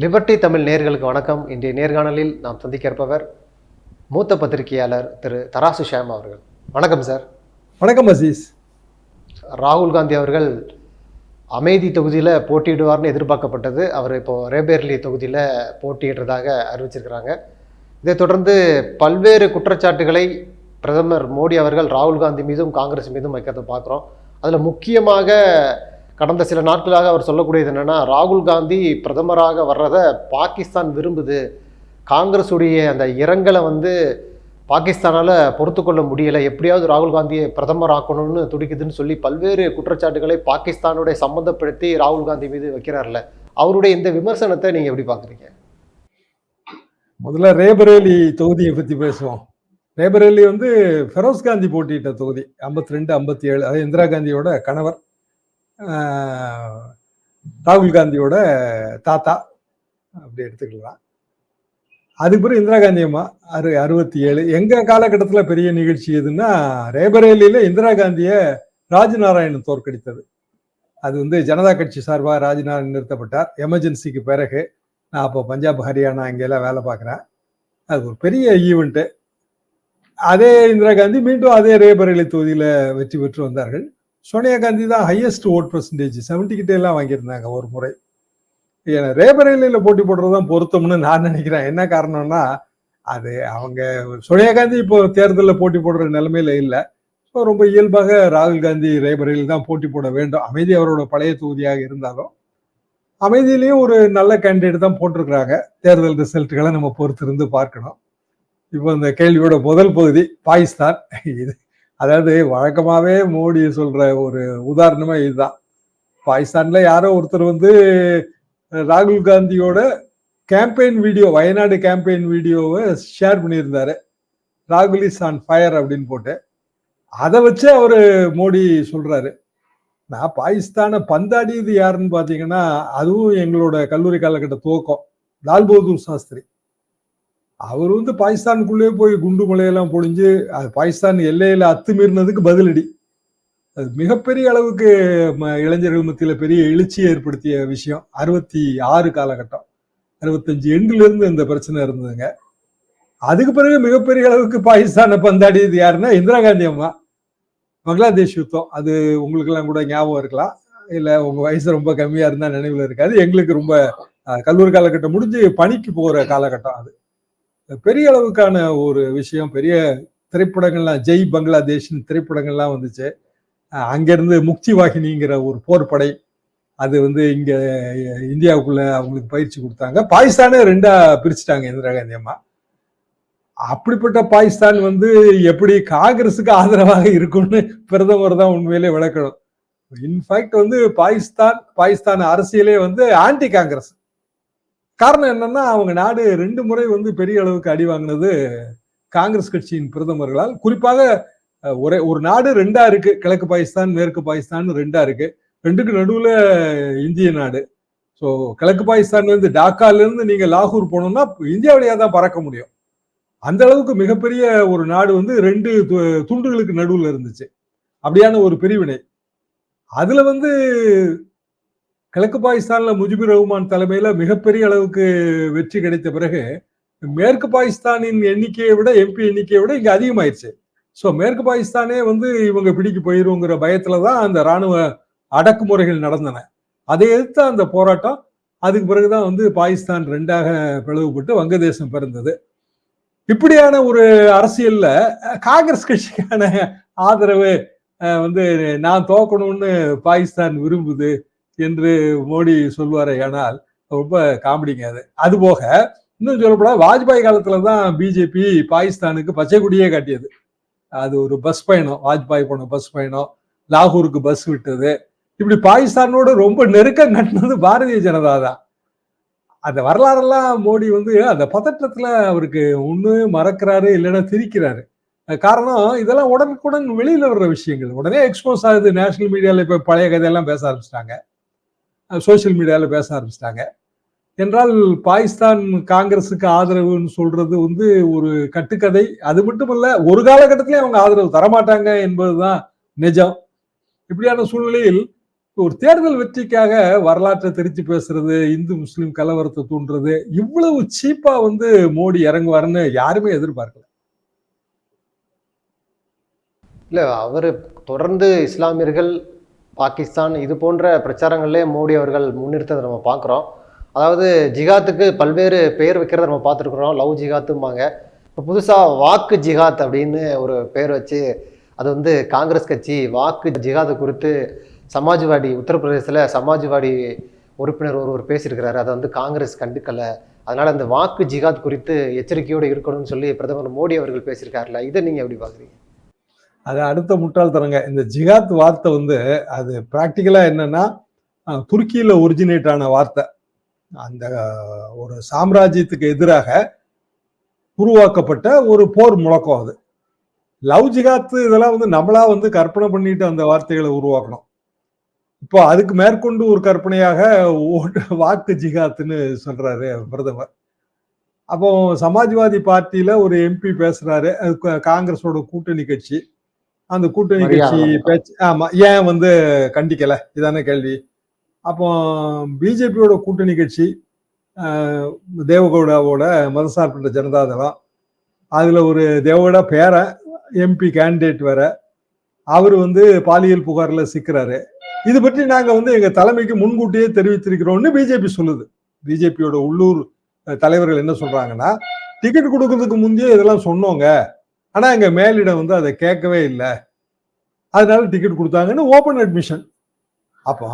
Liberty Tamil நேர்களுக்கு வணக்கம். இன்றைய நேர்காணலில் நாம் சந்திக்க இருப்பவர் மூத்த பத்திரிகையாளர் திரு தராசு ஷியாம் அவர்கள். வணக்கம் சார். வணக்கம் அசீஸ். ராகுல் காந்தி அவர்கள் அமேதி தொகுதியில் போட்டியிடுவார்னு எதிர்பார்க்கப்பட்டது. அவர் இப்போ ரேபேர்லி தொகுதியில் போட்டியிடுறதாக அறிவிச்சிருக்கிறாங்க. இதைத் தொடர்ந்து பல்வேறு குற்றச்சாட்டுகளை பிரதமர் மோடி அவர்கள் ராகுல் காந்தி மீதும் காங்கிரஸ் மீதும் வைக்கிறத பார்க்குறோம். அதில் முக்கியமாக கடந்த சில நாட்களாக அவர் சொல்லக்கூடியது என்னென்னா ராகுல் காந்தி பிரதமராக வர்றதை பாகிஸ்தான் விரும்புது. காங்கிரஸுடைய அந்த இரங்கலை வந்து பாகிஸ்தானால் பொறுத்துக்கொள்ள முடியலை. எப்படியாவது ராகுல் காந்தியை பிரதமர் ஆக்கணும்னு துடிக்குதுன்னு சொல்லி பல்வேறு குற்றச்சாட்டுகளை பாகிஸ்தானுடைய சம்மந்தப்படுத்தி ராகுல் காந்தி மீது வைக்கிறார்ல. அவருடைய இந்த விமர்சனத்தை நீங்கள் எப்படி பார்க்குறீங்க முதல்ல ரேபரேலி தொகுதியை பற்றி பேசுவோம். ரேபரேலி வந்து ஃபெரோஸ் காந்தி போட்டியிட்ட தொகுதி ஐம்பத்தி ரெண்டு ஐம்பத்தி ஏழு அதாவது இந்திரா காந்தியோட கணவர். ராகுல் காந்தியோட தாத்தா அப்படி எடுத்துக்கலாம். அதுக்கு பிறகு இந்திரா காந்தி அம்மா அறு அறுபத்தி ஏழு எங்கள் காலகட்டத்தில் பெரிய நிகழ்ச்சி எதுன்னா ரேபரேலியில் இந்திரா காந்தியை ராஜநாராயணன் தோற்கடித்தது. அது வந்து ஜனதா கட்சி சார்பாக ராஜநாராயணன் நிறுத்தப்பட்டார். எமர்ஜென்சிக்கு பிறகு நான் அப்போ பஞ்சாப் ஹரியானா இங்கெல்லாம் வேலை பார்க்குறேன். அது ஒரு பெரிய ஈவெண்ட்டு அதே இந்திரா காந்தி மீண்டும் அதே ரேபரேலி தொகுதியில் வெற்றி பெற்று வந்தார்கள். சோனியா காந்தி தான் ஹையஸ்ட் ஓட் பர்சன்டேஜ் செவன்டி கிட்டே எல்லாம் வாங்கியிருந்தாங்க ஒரு முறை. ஏன்னா ரேபரேலியில் போட்டி போடுறது தான் பொருத்தம்னு நான் நினைக்கிறேன். என்ன காரணம்னா அது அவங்க சோனியா காந்தி இப்போ தேர்தலில் போட்டி போடுற நிலைமையில இல்லை. ஸோ ரொம்ப இயல்பாக ராகுல் காந்தி ரேபரேலியில் தான் போட்டி போட வேண்டும். அமைதி அவரோட பழைய தொகுதியாக இருந்தாலும் அமைதியிலையும் ஒரு நல்ல கேண்டிடேட் தான் போட்டிருக்கிறாங்க. தேர்தல் ரிசல்ட்டுகளை நம்ம பொறுத்திருந்து பார்க்கணும். இப்போ இந்த கேள்வியோட முதல் பகுதி பாகிஸ்தான். இது அதாவது வழக்கமாகவே மோடி சொல்கிற ஒரு உதாரணமே இதுதான். பாகிஸ்தானில் யாரோ ஒருத்தர் வந்து ராகுல் காந்தியோட கேம்பெயின் வீடியோ வயநாடு கேம்பெயின் வீடியோவை ஷேர் பண்ணியிருந்தாரு. ராகுல் இஸ் ஆன் ஃபயர் அப்படின்னு போட்டு. அதை வச்சு அவர் மோடி சொல்கிறாரு நான் பாகிஸ்தானை பந்தாடியது யாருன்னு பார்த்தீங்கன்னா அதுவும் எங்களோட கல்லூரி காலகட்ட துவக்கம். லால் பகதூர் சாஸ்திரி. அவர் வந்து பாகிஸ்தானுக்குள்ளே போய் குண்டு மலையெல்லாம் பொழிஞ்சு அது பாகிஸ்தான் எல்லையில் அத்துமீறினதுக்கு பதிலடி. அது மிகப்பெரிய அளவுக்கு ம- இளைஞர்கள் மத்தியில் பெரிய எழுச்சியை ஏற்படுத்திய விஷயம். அறுபத்தி ஆறு காலகட்டம். அறுபத்தஞ்சு எண்டுலேருந்து இந்த பிரச்சனை இருந்ததுங்க. அதுக்கு பிறகு மிகப்பெரிய அளவுக்கு பாகிஸ்தானை பந்தாடியது யாருன்னா இந்திரா காந்தி அம்மா. பங்களாதேஷ் யுத்தம். அது உங்களுக்கெல்லாம் கூட ஞாபகம் இருக்கலாம். இல்லை உங்கள் வயசு ரொம்ப கம்மியாக இருந்தால் நினைவில் இருக்காது. எங்களுக்கு ரொம்ப கல்லூரி காலகட்டம் முடிஞ்சு பணிக்கு போகிற காலகட்டம் அது. பெரிய அளவுக்கான ஒரு விஷயம் பெரிய திரைப்படங்கள்லாம் ஜெய் பங்களாதேஷ்னு திரைப்படங்கள்லாம் வந்துச்சு. அங்கேருந்து முக்தி வாகினிங்கிற ஒரு போர்ப்படை அது வந்து இங்கே இந்தியாவுக்குள்ள அவங்களுக்கு பயிற்சி கொடுத்தாங்க. பாகிஸ்தானே ரெண்டா பிரிச்சுட்டாங்க இந்திரா காந்தி அம்மா. அப்படிப்பட்ட பாகிஸ்தான் வந்து எப்படி காங்கிரஸுக்கு ஆதரவாக இருக்கும்னு பிரதமர் தான் உண்மையிலே விளக்கணும். இன்ஃபேக்ட் வந்து பாகிஸ்தான் பாகிஸ்தான் அரசியலே வந்து ஆன்டி காங்கிரஸ் காரணம் என்னன்னா அவங்க நாடு ரெண்டு முறை வந்து பெரிய அளவுக்கு அடி வாங்கினது காங்கிரஸ் கட்சியின் பிரதமர்களால். குறிப்பாக ஒரே ஒரு நாடு ரெண்டா இருக்கு. கிழக்கு பாகிஸ்தான் மேற்கு பாகிஸ்தான் ரெண்டா இருக்கு. ரெண்டுக்கு நடுவுல இந்திய நாடு. ஸோ கிழக்கு பாகிஸ்தான்ல இருந்து டாக்கால இருந்து நீங்க லாகூர் போனோம்னா இந்தியா வழியா தான் பறக்க முடியும். அந்த அளவுக்கு மிகப்பெரிய ஒரு நாடு வந்து ரெண்டு து- துண்டுகளுக்கு நடுவுல இருந்துச்சு. அப்படியான ஒரு பிரிவினை. அதுல வந்து கிழக்கு பாகிஸ்தான்ல முஜிபுர் ரஹ்மான் தலைமையில மிகப்பெரிய அளவுக்கு வெற்றி கிடைத்த பிறகு மேற்கு பாகிஸ்தானின் எண்ணிக்கையை விட எம்பி எண்ணிக்கையை விட இங்க அதிகமாயிருச்சு. ஸோ மேற்கு பாகிஸ்தானே வந்து இவங்க பிடிக்கு போயிருங்கிற பயத்துல தான் அந்த ராணுவ அடக்குமுறைகள் நடந்தன. அதை எதிர்த்த அந்த போராட்டம் அதுக்கு பிறகுதான் வந்து பாகிஸ்தான் ரெண்டாக பிளவுபட்டு வங்கதேசம் பிறந்தது. இப்படியான ஒரு அரசியல்ல காங்கிரஸ் கட்சிக்கான ஆதரவு வந்து நான் தோக்கணும்னு பாகிஸ்தான் விரும்புது. என்று மோடி சொல்வாரே ஆனால் ரொம்ப காமெடிங்க அது. அது போக இன்னும் சொல்லப்போனால் வாஜ்பாய் காலத்துல தான் பிஜேபி பாகிஸ்தானுக்கு பச்சை கொடியே காட்டியது. அது ஒரு பஸ் பயணம். வாஜ்பாய் போன பஸ் பயணம். லாகூருக்கு பஸ் விட்டது. இப்படி பாகிஸ்தானோட ரொம்ப நெருக்கம் கட்டினது பாரதிய ஜனதா தான். அந்த வரலாறெல்லாம் மோடி வந்து அந்த பதற்றத்தில் அவருக்கு ஒன்று மறக்கிறாரு இல்லைன்னா திரிக்கிறாரு. காரணம் இதெல்லாம் உடனுக்குடன் வெளியில வர்ற விஷயங்கள். உடனே எக்ஸ்போஸ் ஆகுது. நேஷனல் மீடியால இப்ப பழைய கதையெல்லாம் பேச ஆரம்பிச்சிட்டாங்க. சோசியல் மீடியாவில் பேச ஆரம்பிச்சிட்டாங்க. என்றால் பாகிஸ்தான் காங்கிரஸுக்கு ஆதரவுன்னு சொல்றது வந்து ஒரு கட்டுக்கதை. அது மட்டுமல்ல ஒரு காலகட்டத்திலே அவங்க ஆதரவு தரமாட்டாங்க என்பதுதான் நிஜம். இப்படியான சூழ்நிலையில் ஒரு தேர்தல் வெற்றிக்காக வரலாற்றை தெரிச்சு பேசுறது இந்து முஸ்லீம் கலவரத்தை தூண்டுறது இவ்வளவு சீப்பா வந்து மோடி இறங்குவாருன்னு யாருமே எதிர்பார்க்கல. இல்லை அவர் தொடர்ந்து இஸ்லாமியர்கள் பாகிஸ்தான் இது போன்ற பிரச்சாரங்கள்லேயே மோடி அவர்கள் முன்னிறுத்ததை நம்ம பார்க்குறோம். அதாவது ஜிகாத்துக்கு பல்வேறு பெயர் வைக்கிறத நம்ம பார்த்துருக்குறோம். லவ் ஜிகாத்தும்பாங்க இப்போ புதுசாக வாக்கு ஜிகாத் அப்படின்னு ஒரு பெயர் வச்சு அது வந்து காங்கிரஸ் கட்சி வாக்கு ஜிகாத் குறித்து சமாஜ்வாடி உத்தரப்பிரதேசத்தில் சமாஜ்வாடி உறுப்பினர் ஒருவர் பேசியிருக்கிறாரு. அதை வந்து காங்கிரஸ் கண்டுக்கலை. அதனால் அந்த வாக்கு ஜிகாத் குறித்து எச்சரிக்கையோடு இருக்கணும்னு சொல்லி பிரதமர் மோடி அவர்கள் பேசியிருக்காருல்ல. இதை நீங்கள் எப்படி பார்க்குறீங்க? அது அடுத்த முட்டாள்தனங்க இந்த ஜிகாத் வார்த்தை வந்து அது ப்ராக்டிக்கலாக என்னன்னா துருக்கியில் ஒரிஜினேட் ஆன வார்த்தை. அந்த ஒரு சாம்ராஜ்யத்துக்கு எதிராக உருவாக்கப்பட்ட ஒரு போர் முழக்கம் அது. லவ் ஜிகாத் இதெல்லாம் வந்து நம்மளா வந்து கற்பனை பண்ணிட்டு அந்த வார்த்தைகளை உருவாக்கணும். இப்போ அதுக்கு மேற்கொண்டு ஒரு கற்பனையாக ஓட்டு வாக்கு ஜிகாத்துன்னு சொல்றாரு பிரதமர். அப்போ சமாஜ்வாதி பார்ட்டியில ஒரு எம்பி பேசுறாரு. அது காங்கிரஸோட கூட்டணி கட்சி. அந்த கூட்டணி கட்சி. பேச்சு ஆமா ஏன் வந்து கண்டிக்கல? இதானே கேள்வி. அப்போ பிஜேபியோட கூட்டணி கட்சி தேவகவுடாவோட மதசார்பற்ற ஜனதாதளம். அதுல ஒரு தேவகவுடா பேரன் எம்பி கேண்டிடேட் வேற. அவர் வந்து பாலியல் புகார்ல சிக்கிறாரு. இது பற்றி நாங்க வந்து எங்க தலைமைக்கு முன்கூட்டியே தெரிவித்திருக்கிறோம்னு பிஜேபி சொல்லுது. பிஜேபியோட உள்ளூர் தலைவர்கள் என்ன சொல்றாங்கன்னா டிக்கெட் கொடுக்கறதுக்கு முந்தையே இதெல்லாம் சொன்னோங்க. ஆனால் எங்கள் மேலிடம் வந்து அதை கேட்கவே இல்லை. அதனால டிக்கெட் கொடுத்தாங்கன்னு ஓப்பன் அட்மிஷன் அப்போ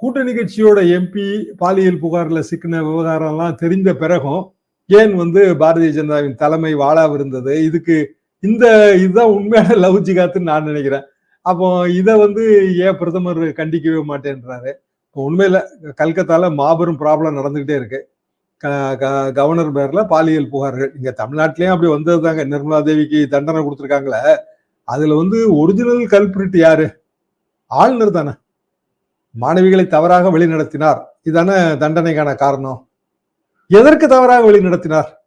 கூட்டணி கட்சியோட எம்பி பாலியல் புகாரில் சிக்கின விவகாரம்லாம் தெரிந்த பிறகும் ஏன் வந்து பாரதிய ஜனதாவின் தலைமை வாழாவிருந்தது? இதுக்கு இந்த இதுதான் உண்மையான லவ் ஜிகாத்துன்னு நான் நினைக்கிறேன். அப்போ இதை வந்து ஏன் பிரதமர் கண்டிக்கவே மாட்டேன்றாரு? இப்போ உண்மையில கல்கத்தால மாபெரும் ப்ராப்ளம் நடந்துகிட்டே இருக்கு. கவர்னர் பேர்ல பாலியல் புகார்கள். இங்க தமிழ்நாட்டிலயும் அப்படி வந்ததுதாங்க. நிர்மலா தேவிக்கு தண்டனை கொடுத்துருக்காங்களே. அதுல வந்து ஒரிஜினல் கல்பிரிட் யாரு? ஆளுநர் தானே. மாணவிகளை தவறாக வழிநடத்தினார். இதானே தண்டனைக்கான காரணம். எதற்கு தவறாக வழிநடத்தினார்?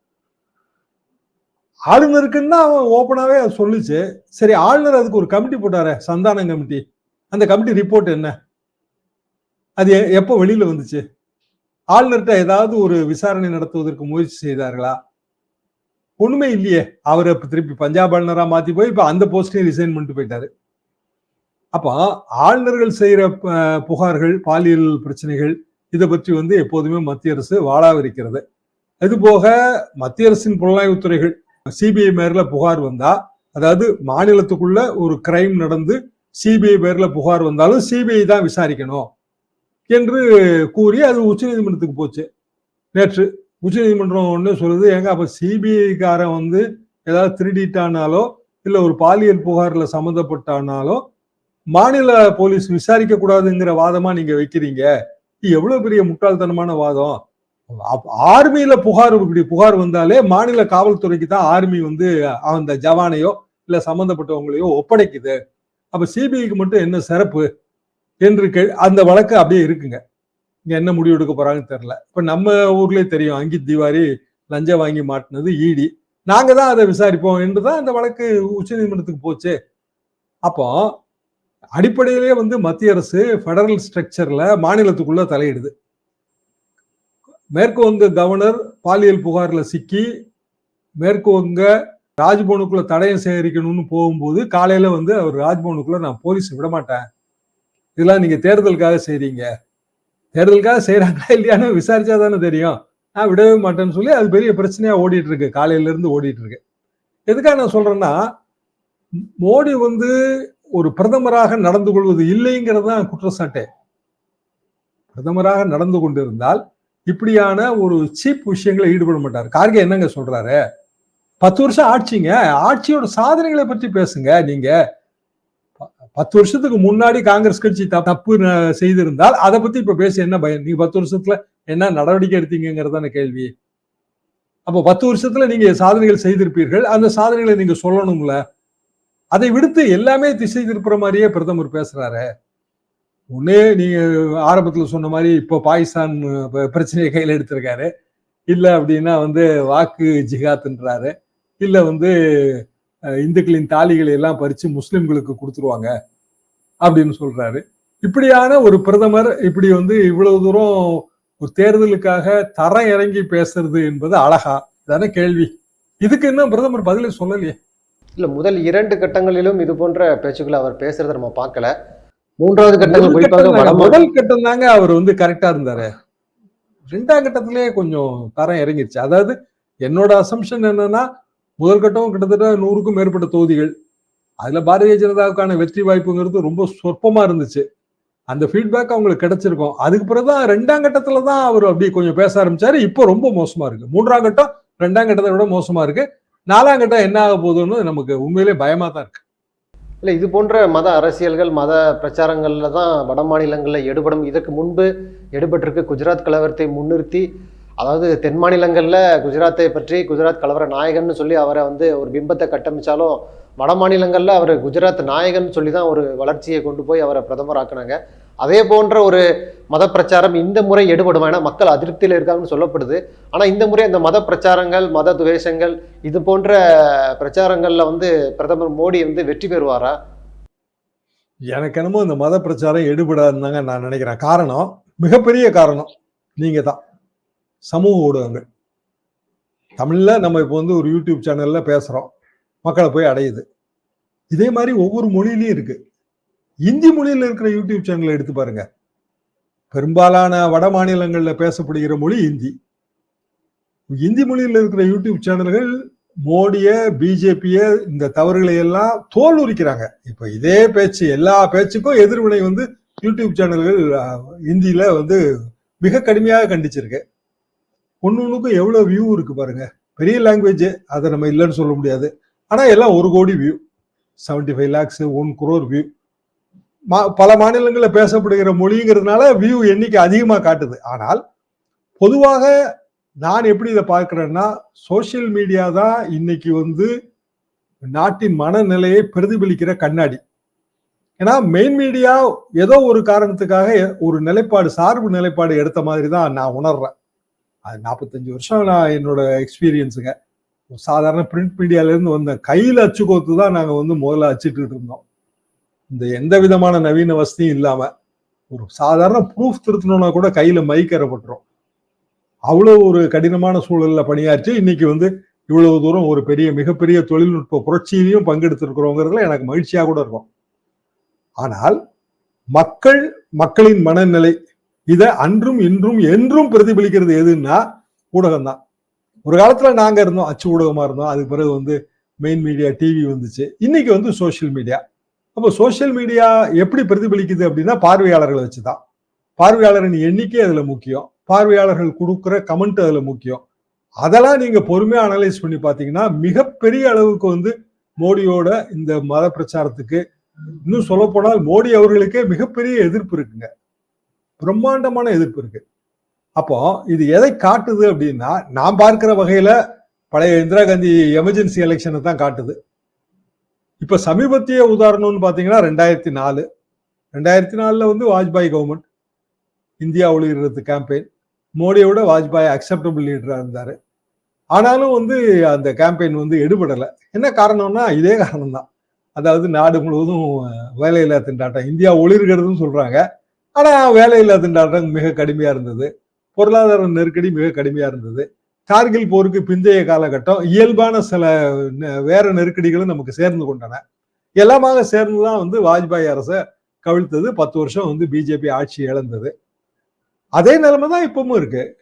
ஆளுநருக்குன்னா அவன் ஓப்பனாவே சொல்லிச்சு சொல்லுச்சு. சரி ஆளுநர் அதுக்கு ஒரு கமிட்டி போட்டாரு சந்தானம் கமிட்டி. அந்த கமிட்டி ரிப்போர்ட் என்ன? அது எ- எப்போ வெளியில வந்துச்சு? ஆளுநர்கிட்ட ஏதாவது ஒரு விசாரணை நடத்துவதற்கு முயற்சி செய்தார்களா? ஒண்ணுமே இல்லையே. அவரை திருப்பி பஞ்சாப் ஆளுநரா மாத்தி போய் இப்ப அந்த போஸ்டையும் ரிசைன் பண்ணிட்டு போயிட்டாரு. அப்போ ஆளுநர்கள் செய்யற புகார்கள் பாலியல் பிரச்சனைகள் இதை பற்றி வந்து எப்போதுமே மத்திய அரசு வாழாவிருக்கிறது. இது போக மத்திய அரசின் புலனாய்வுத்துறைகள் சிபிஐ மேரில் புகார் வந்தா அதாவது மாநிலத்துக்குள்ள ஒரு கிரைம் நடந்து சிபிஐ பேர்ல புகார் வந்தாலும் சிபிஐ தான் விசாரிக்கணும். என்று கூறி அது உச்சநீதிமன்றத்துக்கு போச்சு. நேற்று உச்சநீதிமன்றம் ஒன்று சொல்லுது ஏங்க அப்போ சிபிஐக்காரன் வந்து ஏதாவது திருடிட்டானாலோ இல்லை ஒரு பாலியல் புகாரில் சம்மந்தப்பட்டானாலோ மாநில போலீஸ் விசாரிக்க கூடாதுங்கிற வாதமா நீங்க வைக்கிறீங்க. எவ்வளவு பெரிய முட்டாள்தனமான வாதம். ஆர்மியில புகார் இப்படி புகார் வந்தாலே மாநில காவல்துறைக்கு தான் ஆர்மி வந்து அந்த ஜவானையோ இல்ல சம்பந்தப்பட்டவங்களையோ ஒப்படைக்குது. அப்ப சிபிஐக்கு மட்டும் என்ன சிறப்பு? என்று கே அந்த வழக்கு அப்படியே இருக்குங்க. இங்க என்ன முடிவு எடுக்க போறாங்கன்னு தெரியல. இப்ப நம்ம ஊர்லயே தெரியும் அங்கித் திவாரி லஞ்சம் வாங்கி மாட்டினது ஈடி நாங்க தான் அதை விசாரிப்போம் என்றுதான் அந்த வழக்கு உச்சநீதிமன்றத்துக்கு போச்சு. அப்போ அடிப்படையிலேயே வந்து மத்திய அரசு ஃபெடரல் ஸ்ட்ரக்சர்ல மாநிலத்துக்குள்ள தலையிடுது. மேற்கு வங்க கவர்னர் பாலியல் புகாரில் சிக்கி மேற்கு வங்க ராஜ்பவனுக்குள்ள தடயம் சேகரிக்கணும்னு போகும்போது காலையில வந்து அவர் ராஜ்பவனுக்குள்ள நான் போலீஸ் விட மாட்டேன். இதெல்லாம் நீங்க தேர்தலுக்காக செய்றீங்க. தேர்தலுக்காக செய்யறாங்களா இல்லையான்னு விசாரிச்சா தானே தெரியும். நான் விடவே மாட்டேன்னு சொல்லி அது பெரிய பிரச்சனையா ஓடிட்டு இருக்கு காலையில இருந்து ஓடிட்டு இருக்கு எதுக்காக நான் சொல்றேன்னா மோடி வந்து ஒரு பிரதமராக நடந்து கொள்வது இல்லைங்கிறது தான் குற்றச்சாட்டே. பிரதமராக நடந்து கொண்டிருந்தால் இப்படியான ஒரு சீப் விஷயங்களை ஈடுபட மாட்டார். கார்கே என்னங்க சொல்றாரு? பத்து வருஷம் ஆட்சிங்க. ஆட்சியோட சாதனைகளை பற்றி பேசுங்க நீங்க. பத்து வருஷத்துக்கு முன்னாடி காங்கிரஸ் கட்சி த- தப்பு செய்திருந்தால் அதை பத்தி இப்ப பேச என்ன பயன் நீங்க பத்து வருஷத்துல என்ன நடவடிக்கை எடுத்தீங்கிறதான கேள்வி? அப்போ பத்து வருஷத்துல நீங்க சாதனைகள் செய்திருப்பீர்கள். அந்த சாதனைகளை நீங்க சொல்லணும்ல. அதை விடுத்து எல்லாமே திசை திருப்புற மாதிரியே பிரதமர் பேசுறாரு. ஒன்னே நீங்க ஆரம்பத்துல சொன்ன மாதிரி இப்போ பாகிஸ்தான் பிரச்சனையை கையில எடுத்திருக்காரு. இல்ல அப்படின்னா வந்து வாக்கு ஜிகாத்ன்றாரு இல்ல வந்து இந்துக்களின் தாலிகளை எல்லாம் பறிச்சு முஸ்லிம்களுக்கு கொடுத்துருவாங்க அப்படின்னு சொல்றாரு. இப்படியான ஒரு பிரதமர் இப்படி வந்து இவ்வளவு தூரம் ஒரு தேர்தலுக்காக தரம் இறங்கி பேசுறது என்பது அழகா? தானே கேள்வி. இதுக்கு இன்னும் பிரதமர் பதிலே சொல்லலையே. இல்ல முதல் இரண்டு கட்டங்களிலும் இது போன்ற பேச்சுக்களை அவர் பேசுறதை நம்ம பார்க்கல. மூன்றாவது கட்டங்கள் குறிப்பாக முதல் கட்டம் தாங்க அவர் வந்து கரெக்டா இருந்தாரு. ரெண்டாம் கட்டத்திலேயே கொஞ்சம் தரம் இறங்கிருச்சு. அதாவது என்னோட அசம்ஷன் என்னன்னா முதல் கட்டம் கிட்டத்தட்ட நூறுக்கும் மேற்பட்ட தொகுதிகள். அதுல பாரதிய ஜனதாவுக்கான வெற்றி வாய்ப்புங்கிறது ரொம்ப சொற்பமா இருந்துச்சு. அந்த ஃபீட்பேக் அவங்களுக்கு கிடைச்சிருக்கும். அதுக்கு பிறகுதான் ரெண்டாம் கட்டத்துல தான் அவர் அப்படி கொஞ்சம் பேச ஆரம்பிச்சாரு. இப்போ ரொம்ப மோசமா இருக்கு. மூன்றாம் கட்டம் ரெண்டாம் கட்டத்தை விட மோசமா இருக்கு. நாலாம் கட்டம் என்ன ஆக போகுதுன்னு நமக்கு உண்மையிலே பயமா தான் இருக்கு. இல்லை இது போன்ற மத அரசியல்கள் மத பிரச்சாரங்களில் தான் வட மாநிலங்களில் எடுபடும் இதற்கு முன்பு எடுபட்டிருக்கு குஜராத் கலவரத்தை முன்னிறுத்தி அதாவது தென் மாநிலங்களில் குஜராத்தை பற்றி குஜராத் கலவர நாயகன்னு சொல்லி அவரை வந்து ஒரு பிம்பத்தை கட்டமைச்சாலும் வட மாநிலங்களில் அவர் குஜராத் நாயகன் சொல்லி தான் ஒரு வளர்ச்சியை கொண்டு போய் அவரை பிரதமர் ஆக்குனாங்க. அதே போன்ற ஒரு மத பிரச்சாரம் இந்த முறை எடுபடும். ஏன்னா மக்கள் அதிருப்தியில் இருக்காங்கன்னு சொல்லப்படுது. ஆனால் இந்த முறை அந்த மத பிரச்சாரங்கள் மத துவேஷங்கள் இது போன்ற பிரச்சாரங்களில் வந்து பிரதமர் மோடி வந்து வெற்றி பெறுவாரா? எனக்கு என்னமோ இந்த மத பிரச்சாரம் எடுபடாதுன்னு தாங்க நான் நினைக்கிறேன். காரணம் மிகப்பெரிய காரணம் நீங்கள் தான் சமூக ஊடகங்கள். தமிழில் நம்ம இப்போ வந்து ஒரு யூடியூப் சேனலில் பேசுகிறோம் மக்களை போய் அடையுது. இதே மாதிரி ஒவ்வொரு மொழியிலையும் இருக்குது இந்தி மொழியில் இருக்கிற யூடியூப் சேனலை எடுத்து பாருங்க. பெரும்பாலான வட மாநிலங்களில் பேசப்படுகிற மொழி இந்தி. இந்தி மொழியில் இருக்கிற யூடியூப் சேனல்கள் மோடிய பிஜேபிய இந்த தவறுகளை எல்லாம் தோல் உரிக்கிறாங்க. இப்போ இதே பேச்சு எல்லா பேச்சுக்கும் எதிர்வினை வந்து யூடியூப் சேனல்கள் இந்தியில் இந்தியில வந்து மிக கடுமையாக கண்டிச்சிருக்கு. ஒன்று எவ்வளோ வியூ இருக்குது பாருங்கள் பெரிய லாங்குவேஜ் அதை நம்ம இல்லைன்னு சொல்ல முடியாது. ஆனால் எல்லாம் ஒரு கோடி view 75 five lakhs one crore view மா பல மாநிலங்களில் பேசப்படுகிற மொழிங்கிறதுனால வியூ எண்ணிக்கை அதிகமாக காட்டுது. ஆனால் பொதுவாக நான் எப்படி இதை பார்க்குறேன்னா சோஷியல் மீடியா தான் இன்னைக்கு வந்து நாட்டின் மனநிலையை பிரதிபலிக்கிற கண்ணாடி. ஏன்னா மெயின் மீடியா ஏதோ ஒரு காரணத்துக்காக ஒரு நிலைப்பாடு சார்பு நிலைப்பாடு எடுத்த மாதிரி தான் நான் உணர்றேன். அது நாற்பத்தஞ்சு வருஷம் நான் என்னோட எக்ஸ்பீரியன்ஸுங்க ஒரு சாதாரண பிரிண்ட் மீடியாலேருந்து வந்த கையில் அச்சு கோத்து தான் நாங்கள் வந்து முதல்ல அச்சுட்டு இருந்தோம். இந்த எந்த விதமான நவீன வசதியும் இல்லாமல் ஒரு சாதாரண ப்ரூஃப் திருத்தணும்னா கூட கையில் மைக்கறப்பட்டுரும் அவ்வளோ ஒரு கடினமான சூழலில் பணியாற்றி இன்னைக்கு வந்து இவ்வளவு தூரம் ஒரு பெரிய மிகப்பெரிய தொழில்நுட்ப புரட்சியிலையும் பங்கெடுத்திருக்கிறோங்கிறதுல எனக்கு மகிழ்ச்சியாக கூட இருக்கும். ஆனால் மக்கள் மக்களின் மனநிலை இதை அன்றும் இன்றும் என்றும் பிரதிபலிக்கிறது எதுன்னா ஊடகம் தான் ஒரு காலத்துல நாங்க இருந்தோம் அச்சு ஊடகமா இருந்தோம். அதுக்கு பிறகு வந்து மெயின் மீடியா டிவி வந்துச்சு. இன்னைக்கு வந்து சோஷியல் மீடியா அப்போ சோஷியல் மீடியா எப்படி பிரதிபலிக்குது அப்படின்னா பார்வையாளர்களை வச்சு தான் பார்வையாளரின் எண்ணிக்கை அதுல முக்கியம். பார்வையாளர்கள் கொடுக்குற கமெண்ட் அதுல முக்கியம். அதெல்லாம் நீங்க பொறுமையா அனலைஸ் பண்ணி பார்த்தீங்கன்னா மிகப்பெரிய அளவுக்கு வந்து மோடியோட இந்த மத பிரச்சாரத்துக்கு இன்னும் சொல்லப்போனால் மோடி அவர்களுக்கே மிகப்பெரிய எதிர்ப்பு இருக்குங்க. பிரம்மாண்டமான எதிர்ப்பு இருக்கு. அப்போ இது எதை காட்டுது அப்படின்னா நான் பார்க்கிற வகையில பழைய இந்திரா காந்தி எமர்ஜென்சி எலெக்ஷனை தான் காட்டுது. இப்ப சமீபத்திய உதாரணம்னு பாத்தீங்கன்னா ரெண்டாயிரத்தி நாலு. ரெண்டாயிரத்தி நாலுல வந்து வாஜ்பாய் கவர்மெண்ட் இந்தியா ஒளிகிறது கேம்பெயின் மோடியோட வாஜ்பாய் அக்செப்டபிள் லீடரா இருந்தாரு. ஆனாலும் வந்து அந்த கேம்பெயின் வந்து எடுபடலை. என்ன காரணம்னா இதே காரணம் தான் அதாவது நாடு முழுவதும் வேலையில்லா திண்டாட்டம். இந்தியா ஒளிர்கிறதுன்னு சொல்றாங்க. ஆனால் வேலையில்லா திண்டாட்டம் மிக கடுமையாக இருந்தது. பொருளாதார நெருக்கடி மிக கடுமையாக இருந்தது. கார்கில் போருக்கு பிந்தைய காலகட்டம் இயல்பான சில நெ- வேற நெருக்கடிகளும் நமக்கு சேர்ந்து கொண்டன. எல்லாமாக சேர்ந்து தான் வந்து வாஜ்பாய் அரசை கவிழ்த்தது. பத்து வருஷம் வந்து பிஜேபி ஆட்சி இழந்தது. அதே நிலைமை தான் இப்பவும் இருக்கு.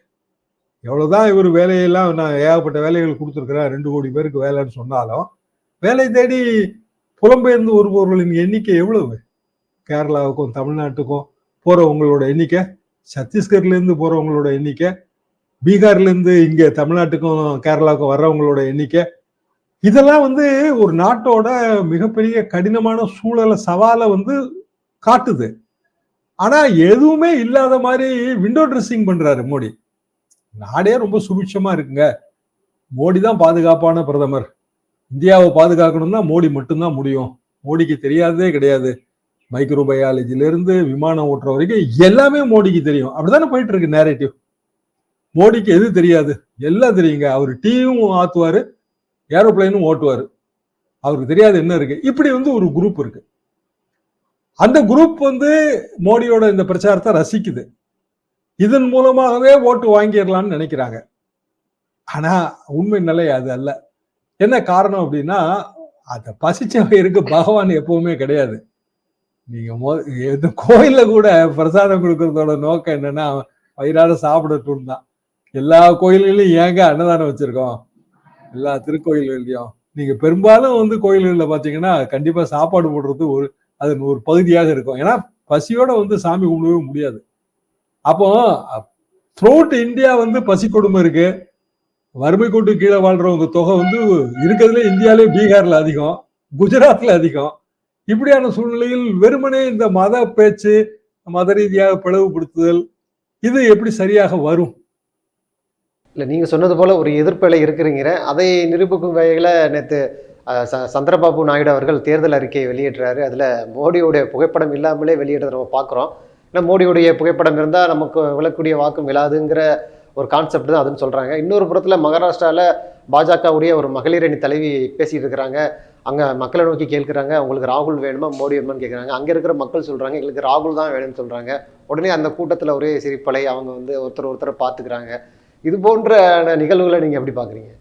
எவ்வளவுதான் இவர் வேலையெல்லாம் நான் ஏகப்பட்ட வேலைகள் கொடுத்துருக்குறேன் ரெண்டு கோடி பேருக்கு வேலைன்னு சொன்னாலும் வேலை தேடி புலம்பெயர்ந்து வருபவர்களின் எண்ணிக்கை எவ்வளவு? கேரளாவுக்கும் தமிழ்நாட்டுக்கும் போகிறவங்களோட எண்ணிக்கை சத்தீஸ்கர்லேருந்து போகிறவங்களோட எண்ணிக்கை பீகார்லேருந்து இங்கே தமிழ்நாட்டுக்கும் கேரளாவுக்கும் வர்றவங்களோட எண்ணிக்கை. இதெல்லாம் வந்து ஒரு நாட்டோட மிகப்பெரிய கடினமான சூழலை சவாலை வந்து காட்டுது. ஆனால் எதுவுமே இல்லாத மாதிரி விண்டோ ட்ரெஸ்ஸிங் பண்ணுறாரு மோடி. நாடே ரொம்ப சுபிட்சமாக இருக்குங்க. மோடி தான் பாதுகாப்பான பிரதமர். இந்தியாவை பாதுகாக்கணும்னா மோடி மட்டும்தான் முடியும். மோடிக்கு தெரியாததே கிடையாது. மைக்ரோபயாலஜிலேருந்து விமானம் ஓட்டுற வரைக்கும் எல்லாமே மோடிக்கு தெரியும். அப்படிதானே போயிட்டு இருக்கு நேரேட்டிவ் மோடிக்கு எது தெரியாது? எல்லாம் தெரியுங்க. அவர் டீயும் ஆத்துவாரு ஏரோப்ளைனும் ஓட்டுவார். அவருக்கு தெரியாது என்ன இருக்கு. இப்படி வந்து ஒரு குரூப் இருக்கு. அந்த குரூப் வந்து மோடியோட இந்த பிரச்சாரத்தை ரசிக்குது. இதன் மூலமாகவே ஓட்டு வாங்கிடலாம்னு நினைக்கிறாங்க. ஆனா உண்மை நிலை அது அல்ல. என்ன காரணம் அப்படின்னா அதை பசிச்ச இருக்கு பகவான் எப்பவுமே கிடையாது. நீங்க மொ இந்த கோயில்ல கூட பிரசாதம் கொடுக்கறதோட நோக்கம் என்னன்னா வயிறார சாப்பிடட்டும் தான் எல்லா கோயில்களையும் ஏங்க அன்னதானம் வச்சிருக்கோம்? எல்லா திருக்கோயில்கள்லயும். நீங்க பெரும்பாலும் வந்து கோயில்களில் பாத்தீங்கன்னா கண்டிப்பா சாப்பாடு போடுறது ஒரு அது ஒரு பகுதியாக இருக்கும். ஏன்னா பசியோட வந்து சாமி கும்பிடவே முடியாது. அப்போ த்ரூட் இந்தியா வந்து பசி கொடுமை இருக்கு. வறுமை கொண்டு கீழே வாழ்றவங்க தொகை வந்து இருக்கிறதுல இந்தியாலே பீகார்ல அதிகம் குஜராத்ல அதிகம். இப்படியான சூழ்நிலையில் வெறுமனே இந்த மத பேச்சு மத ரீதியாக பிளவுபடுத்துதல் இது எப்படி சரியாக வரும்? இல்லை நீங்கள் சொன்னது போல் ஒரு எதிர்ப்பலை இருக்கிறீங்கிற அதை நிரூபிக்கும் வகையில் நேற்று சந்திரபாபு நாயுடு அவர்கள் தேர்தல் அறிக்கையை வெளியிடுறாரு. அதில் மோடியுடைய புகைப்படம் இல்லாமலே வெளியிடுறத நம்ம பார்க்குறோம். ஏன்னா மோடியுடைய புகைப்படம் இருந்தால் நமக்கு விழக்கூடிய வாக்கும் விழாதுங்கிற ஒரு கான்செப்ட் தான் அதுன்னு சொல்கிறாங்க இன்னொரு புறத்தில் மகாராஷ்டிராவில் பாஜகவுடைய ஒரு மகளிரணி தலைவி பேசிகிட்டு இருக்கிறாங்க. அங்கே மக்களை நோக்கி கேட்குறாங்க. உங்களுக்கு ராகுல் வேணுமா? மோடி வேணுமான்னு கேட்குறாங்க. அங்கே இருக்கிற மக்கள் சொல்கிறாங்க எங்களுக்கு ராகுல் தான் வேணும்னு சொல்கிறாங்க உடனே அந்த கூட்டத்தில் ஒரே சிரிப்பலை அவங்க வந்து ஒருத்தர் ஒருத்தரை பார்த்துக்கிறாங்க. இது போன்ற நிகழ்வுகளை நீங்கள் எப்படி பார்க்குறீங்க?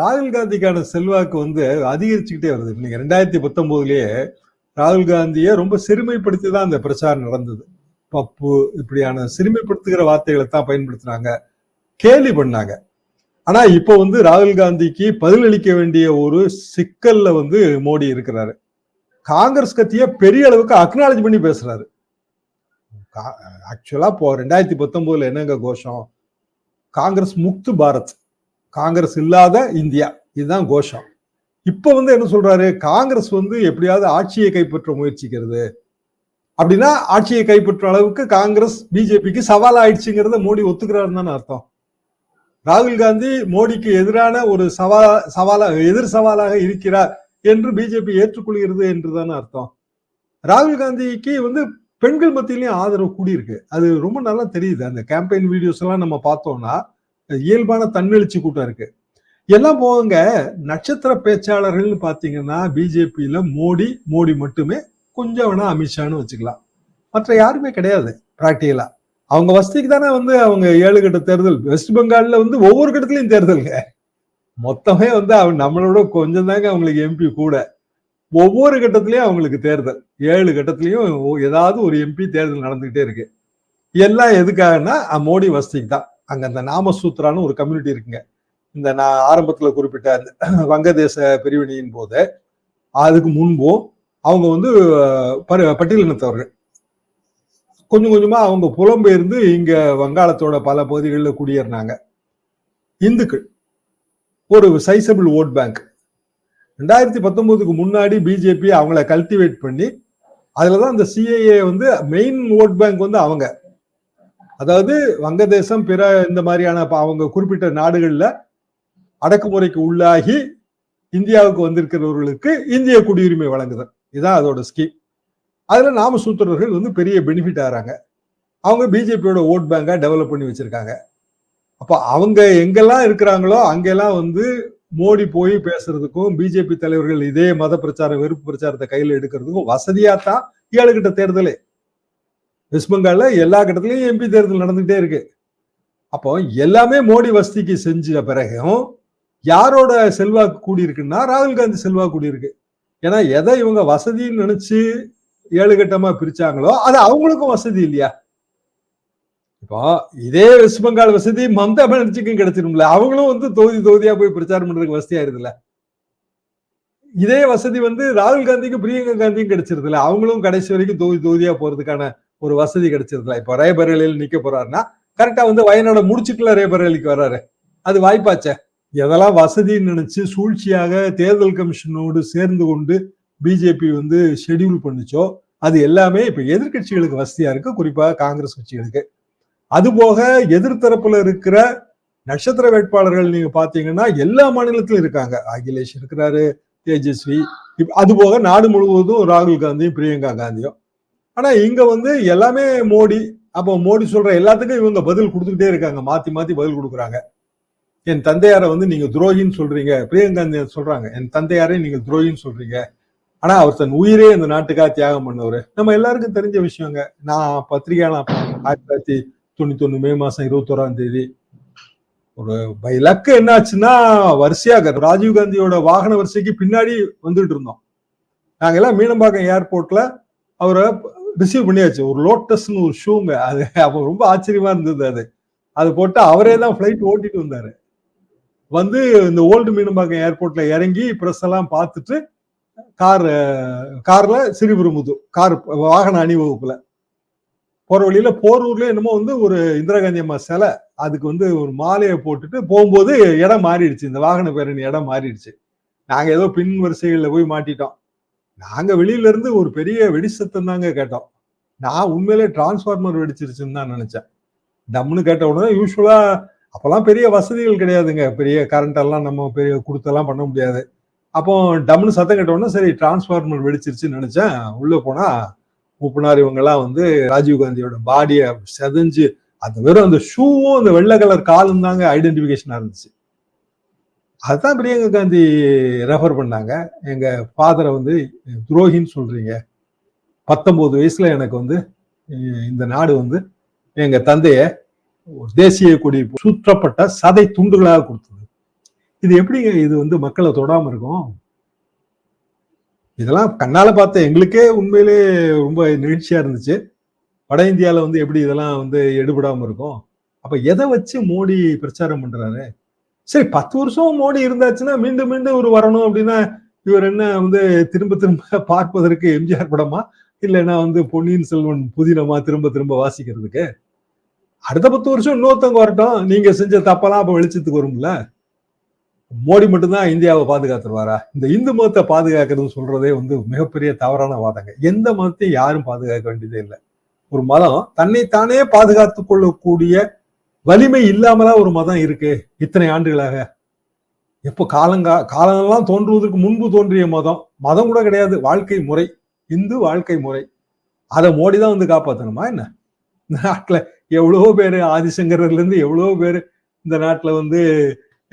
ராகுல் காந்திக்கான செல்வாக்கு வந்து அதிகரிச்சுக்கிட்டே வருது. நீங்கள் ரெண்டாயிரத்தி பத்தொம்போதுலேயே ராகுல் காந்தியை ரொம்ப சிறுமைப்படுத்தி தான் அந்த பிரச்சாரம் நடந்தது. பப்பு இப்படியான சிறுமைப்படுத்துகிற வார்த்தைகளை தான் பயன்படுத்துகிறாங்க கேலி பண்ணாங்க. ஆனா இப்போ வந்து ராகுல் காந்திக்கு பதிலளிக்க வேண்டிய ஒரு சிக்கல்ல வந்து மோடி இருக்கிறாரு. காங்கிரஸ் கட்சியை பெரிய அளவுக்கு அக்னாலஜ் பண்ணி பேசுறாரு. ஆக்சுவலா இப்போ ரெண்டாயிரத்தி பத்தொன்பதுல என்னங்க கோஷம்? காங்கிரஸ் முக்து பாரத். காங்கிரஸ் இல்லாத இந்தியா. இதுதான் கோஷம். இப்போ வந்து என்ன சொல்றாரு? காங்கிரஸ் வந்து எப்படியாவது ஆட்சியை கைப்பற்ற முயற்சிக்கிறது. அப்படின்னா ஆட்சியை கைப்பற்ற அளவுக்கு காங்கிரஸ் பிஜேபிக்கு சவால் ஆயிடுச்சுங்கிறத மோடி ஒத்துக்கிறாருன்னு தானே அர்த்தம். ராகுல் காந்தி மோடிக்கு எதிரான ஒரு சவால் சவாலாக எதிர் சவாலாக இருக்கிறார் என்று பிஜேபி ஏற்றுக்கொள்கிறது என்றுதானே அர்த்தம். ராகுல் காந்திக்கு வந்து பெண்கள் மத்தியிலையும் ஆதரவு கூடியிருக்கு. அது ரொம்ப நல்லா தெரியுது. அந்த கேம்பெயின் வீடியோஸ் எல்லாம் நம்ம பார்த்தோம்னா இயல்பான தன்னெழுச்சி கூட்டம் இருக்கு. எல்லாம் போங்க நட்சத்திர பேச்சாளர்கள்னு பார்த்தீங்கன்னா பிஜேபியில மோடி மோடி மட்டுமே கொஞ்சம் வேணா அமித்ஷான்னு வச்சுக்கலாம். மற்ற யாருமே கிடையாது பிராக்டிகலா அவங்க வசதிக்கு தானே வந்து அவங்க ஏழு கட்ட தேர்தல் வெஸ்ட் பெங்கால்ல வந்து ஒவ்வொரு கட்டத்திலையும் தேர்தலுங்க. மொத்தமே வந்து அவங்க நம்மளோட கொஞ்சம் தாங்க அவங்களுக்கு எம்பி கூட. ஒவ்வொரு கட்டத்திலயும் அவங்களுக்கு தேர்தல். ஏழு கட்டத்திலையும் ஏதாவது ஒரு எம்பி தேர்தல் நடந்துகிட்டே இருக்கு. எல்லாம் எதுக்காகனா மோடி வசதிக்கு தான். அங்க அந்த நாமசூத்ரான்னு ஒரு கம்யூனிட்டி இருக்குங்க. இந்த நான் ஆரம்பத்துல குறிப்பிட்ட அந்த வங்கதேச பிரிவினையின் போது அதுக்கு முன்பும் அவங்க வந்து பட்டியலினத்தவர்கள். கொஞ்சம் கொஞ்சமாக அவங்க புலம்பெயர்ந்து இங்கே வங்காளத்தோட பல பகுதிகளில் குடியேறினாங்க. இந்துக்கள். ஒரு சைசபிள் ஓட் பேங்க் ரெண்டாயிரத்தி பத்தொம்போதுக்கு முன்னாடி பிஜேபி அவங்கள கல்டிவேட் பண்ணி அதில் தான் அந்த சிஏஏ வந்து மெயின் ஓட் பேங்க் வந்து அவங்க. அதாவது வங்கதேசம் பிற இந்த மாதிரியான அவங்க குறிப்பிட்ட நாடுகளில் அடக்குமுறைக்கு உள்ளாகி இந்தியாவுக்கு வந்திருக்கிறவர்களுக்கு இந்திய குடியுரிமை வழங்குதல். இதுதான் அதோட ஸ்கீம் அதில் நாமசூத்திரர்கள் வந்து பெரிய பெனிஃபிட் ஆகிறாங்க. அவங்க பிஜேபியோட ஓட் பேங்கை டெவலப் பண்ணி வச்சுருக்காங்க. அப்போ அவங்க எங்கெல்லாம் இருக்கிறாங்களோ அங்கெல்லாம் வந்து மோடி போய் பேசுறதுக்கும் பிஜேபி தலைவர்கள் இதே மத பிரச்சார வெறுப்பு பிரச்சாரத்தை கையில் எடுக்கிறதுக்கும் வசதியாக தான் ஏழு கிட்ட தேர்தலே. வெஸ்ட் பெங்காலில் எல்லா கட்டத்துலையும் எம்பி தேர்தல் நடந்துகிட்டே இருக்கு. அப்போ எல்லாமே மோடி வசதிக்கு செஞ்ச பிறகும் யாரோட செல்வாக்கு கூடியிருக்குன்னா ராகுல் காந்தி செல்வாக்கு கூடியிருக்கு. ஏன்னா எதை இவங்க வசதின்னு நினச்சி ஏழு கட்டமா பிரிச்சாங்களோ அது அவங்களுக்கும் வசதி இல்லையா? இப்போ இதே வெஸ்ட் பெங்கால் வசதி மம்தா பானர்ஜிக்கும் கிடைச்சிரும்ல. அவங்களும் வந்து தொகுதி தொகுதியா போய் பிரச்சாரம் பண்றதுக்கு வசதியா இருக்குல்ல இதே வசதி வந்து ராகுல் காந்திக்கும் பிரியங்கா காந்தியும் கிடைச்சிருதுல அவங்களும் கடைசி வரைக்கும் தொகுதி தொகுதியா போறதுக்கான ஒரு வசதி கிடைச்சிருதுல இப்போ ரேபரேலியில் நிக்க போறாருன்னா கரெக்டா வந்து வயநாட முடிச்சுட்டுல ரேபரேலிக்கு வர்றாரு அது வாய்ப்பாச்சே. எதெல்லாம் வசதின்னு நினைச்சு சூழ்ச்சியாக தேர்தல் கமிஷனோடு சேர்ந்து கொண்டு பிஜேபி வந்து ஷெடியூல் பண்ணுச்சோ அது எல்லாமே இப்போ எதிர்கட்சிகளுக்கு வசதியா இருக்கு. குறிப்பாக காங்கிரஸ் கட்சிகளுக்கு. அது போக எதிர்த்தரப்புல இருக்கிற நட்சத்திர வேட்பாளர்கள் நீங்க பாத்தீங்கன்னா எல்லா மாநிலத்திலும் இருக்காங்க. அகிலேஷ் இருக்கிறாரு தேஜஸ்வி. அது போக நாடு முழுவதும் ராகுல் காந்தியும் பிரியங்கா காந்தியும். ஆனா இங்க வந்து எல்லாமே மோடி. அப்போ மோடி சொல்ற எல்லாத்துக்கும் இவங்க பதில் கொடுத்துக்கிட்டே இருக்காங்க. மாத்தி மாத்தி பதில் கொடுக்குறாங்க. என் தந்தையாரை வந்து நீங்க துரோகின்னு சொல்றீங்க. பிரியங்கா காந்தி சொல்றாங்க. என் தந்தையாரை நீங்க துரோகின்னு சொல்றீங்க. ஆனா அவர் தன் உயிரே இந்த நாட்டுக்காக தியாகம் பண்ணவர். நம்ம எல்லாருக்கும் தெரிஞ்ச விஷயங்க. நான் பத்திரிகையில ஆயிரத்தி தொள்ளாயிரத்தி தொண்ணூத்தி ஒண்ணு மே மாசம் இருபத்தோராம் தேதி ஒரு பை லக்கு என்னாச்சுன்னா வரிசையாக ராஜீவ் காந்தியோட வாகன வரிசைக்கு பின்னாடி வந்துட்டு இருந்தோம். நாங்க எல்லாம் மீனம்பாக்கம் ஏர்போர்ட்ல அவரை ரிசீவ் பண்ணியாச்சு. ஒரு லோட்டஸ்னு ஒரு ஷூங்க அது அப்போ ரொம்ப ஆச்சரியமா இருந்தது அது. அது போட்டு அவரே தான் ஃபிளைட் ஓட்டிட்டு வந்தாரு. வந்து இந்த ஓல்டு மீனம்பாக்கம் ஏர்போர்ட்ல இறங்கி பிரஸ் எல்லாம் பார்த்துட்டு கார் கார்ல சிறுபெரும்புது கார் வாகன அணிவகுப்புல. போற வழியில போரூர்ல என்னமோ வந்து ஒரு இந்திரா காந்தி அம்மா சிலை அதுக்கு வந்து ஒரு மாலையை போட்டுட்டு போகும்போது இடம் மாறிடுச்சு. இந்த வாகன பேரணி இடம் மாறிடுச்சு. நாங்க ஏதோ பின் வரிசைகள்ல போய் மாட்டிட்டோம். நாங்க வெளியில இருந்து ஒரு பெரிய வெடி சத்தம் தாங்க கேட்டோம். நான் உண்மையிலே டிரான்ஸ்ஃபார்மர் வெடிச்சிருச்சுன்னு தான் நினைச்சேன். டம்னு கேட்ட உடனே யூஸ்வலா அப்பெல்லாம் பெரிய வசதிகள் கிடையாதுங்க. பெரிய கரண்ட் எல்லாம் நம்ம பெரிய கொடுத்தெல்லாம் பண்ண முடியாது. அப்போ டம்னு சத்தம் கேட்ட சரி டிரான்ஸ்ஃபார்மர் வெடிச்சிருச்சுன்னு நினைச்சேன். உள்ள போனா மூப்பனார் இவங்கெல்லாம் வந்து ராஜீவ் காந்தியோட பாடியை செதஞ்சு அந்த வெறும் அந்த ஷூவும் அந்த வெள்ளை கலர் காலும் தாங்க ஐடென்டிபிகேஷனா இருந்துச்சு. அதுதான் பிரியங்கா காந்தி ரெஃபர் பண்ணாங்க. எங்க ஃபாதரை வந்து துரோகின்னு சொல்றீங்க. பத்தொன்பது வயசுல எனக்கு வந்து இந்த நாடு வந்து எங்க தந்தைய ஒரு தேசிய கொடி சுற்றப்பட்ட சதை துண்டுகளாக கொடுத்தது. இது எப்படிங்க இது வந்து மக்களை தொடாம இருக்கும்? இதெல்லாம் கண்ணால பார்த்த எங்களுக்கே உண்மையிலே ரொம்ப நிகழ்ச்சியா இருந்துச்சு. வட இந்தியால வந்து எப்படி இதெல்லாம் வந்து எடுபடாம இருக்கும்? அப்ப எதை வச்சு மோடி பிரச்சாரம் பண்றாரு? சரி பத்து வருஷம் மோடி இருந்தாச்சுன்னா மீண்டும் மீண்டும் ஒரு வரணும் அப்படின்னா இவர் என்ன வந்து திரும்ப திரும்ப பார்ப்பதற்கு எம்ஜிஆர் படமா? இல்லைன்னா வந்து பொன்னியின் செல்வன் புதினமா திரும்ப திரும்ப வாசிக்கிறதுக்கு? அடுத்த பத்து வருஷம் இன்னொருத்தவங்க வரட்டும். நீங்க செஞ்ச தப்பெல்லாம் அப்ப வெளிச்சத்துக்கு வரும்ல? மோடி மட்டும்தான் இந்தியாவை பாதுகாத்துருவாரா? இந்த இந்து மதத்தை பாதுகாக்கிறதுன்னு சொல்றதே வந்து மிகப்பெரிய தவறான வாதங்க. எந்த மதத்தையும் யாரும் பாதுகாக்க வேண்டியதே இல்லை. ஒரு மதம் தன்னைத்தானே பாதுகாத்து கொள்ளக்கூடிய வலிமை இல்லாமலா ஒரு மதம் இருக்கு இத்தனை ஆண்டுகளாக. எப்போ காலங்கா காலங்கள்லாம் தோன்றுவதற்கு முன்பு தோன்றிய மதம். மதம் கூட கிடையாது. வாழ்க்கை முறை. இந்து வாழ்க்கை முறை. அதை மோடி தான் வந்து காப்பாற்றணுமா என்ன? இந்த நாட்டுல எவ்வளவோ பேர் ஆதிசங்கரர்ல இருந்து எவ்வளவோ பேர் இந்த நாட்டில் வந்து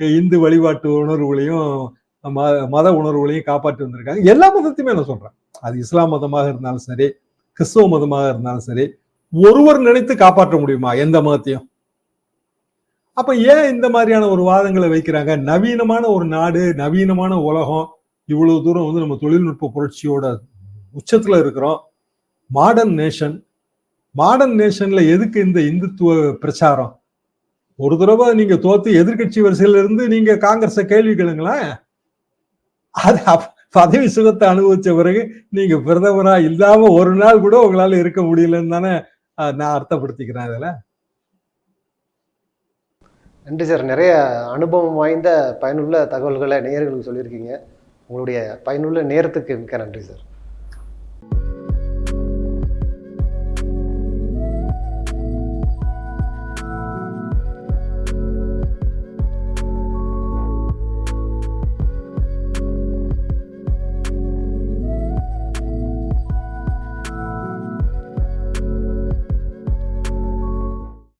இந்து வழிபாட்டு உணர்வுகளையும் ம- மத உணர்வுகளையும் காப்பாற்றி வந்திருக்காங்க. எல்லா மதத்தையுமே நான் சொல்றேன். அது இஸ்லாம் மதமாக இருந்தாலும் சரி கிறிஸ்தவ மதமாக இருந்தாலும் சரி ஒருவர் நினைத்து காப்பாற்ற முடியுமா? எந்த மதத்தையும்? அப்ப ஏன் இந்த மாதிரியான ஒரு வாதங்களை வைக்கிறாங்க? நவீனமான ஒரு நாடு நவீனமான உலகம் இவ்வளவு தூரம் வந்து நம்ம தொழில்நுட்ப புரட்சியோட உச்சத்துல இருக்கிறோம். மாடர்ன் நேஷன் மாடர்ன் நேஷன்ல எதுக்கு இந்த இந்துத்துவ பிரச்சாரம்? ஒரு தடவை நீங்க தோத்து எதிர்க்கட்சி வரிசையில இருந்து நீங்க காங்கிரஸ கேள்வி கேளுங்களேன் அது பதவி சுகத்தை அனுபவிச்ச பிறகு நீங்க பிரதமரா இல்லாம ஒரு நாள் கூட உங்களால இருக்க முடியலன்னு தானே நான் அர்த்தப்படுத்திக்கிறேன் இதுல நன்றி சார். நிறைய அனுபவம் வாய்ந்த பயனுள்ள தகவல்களை நேயர்களுக்கு சொல்லியிருக்கீங்க. உங்களுடைய பயனுள்ள நேரத்துக்கு மிக்க நன்றி சார்.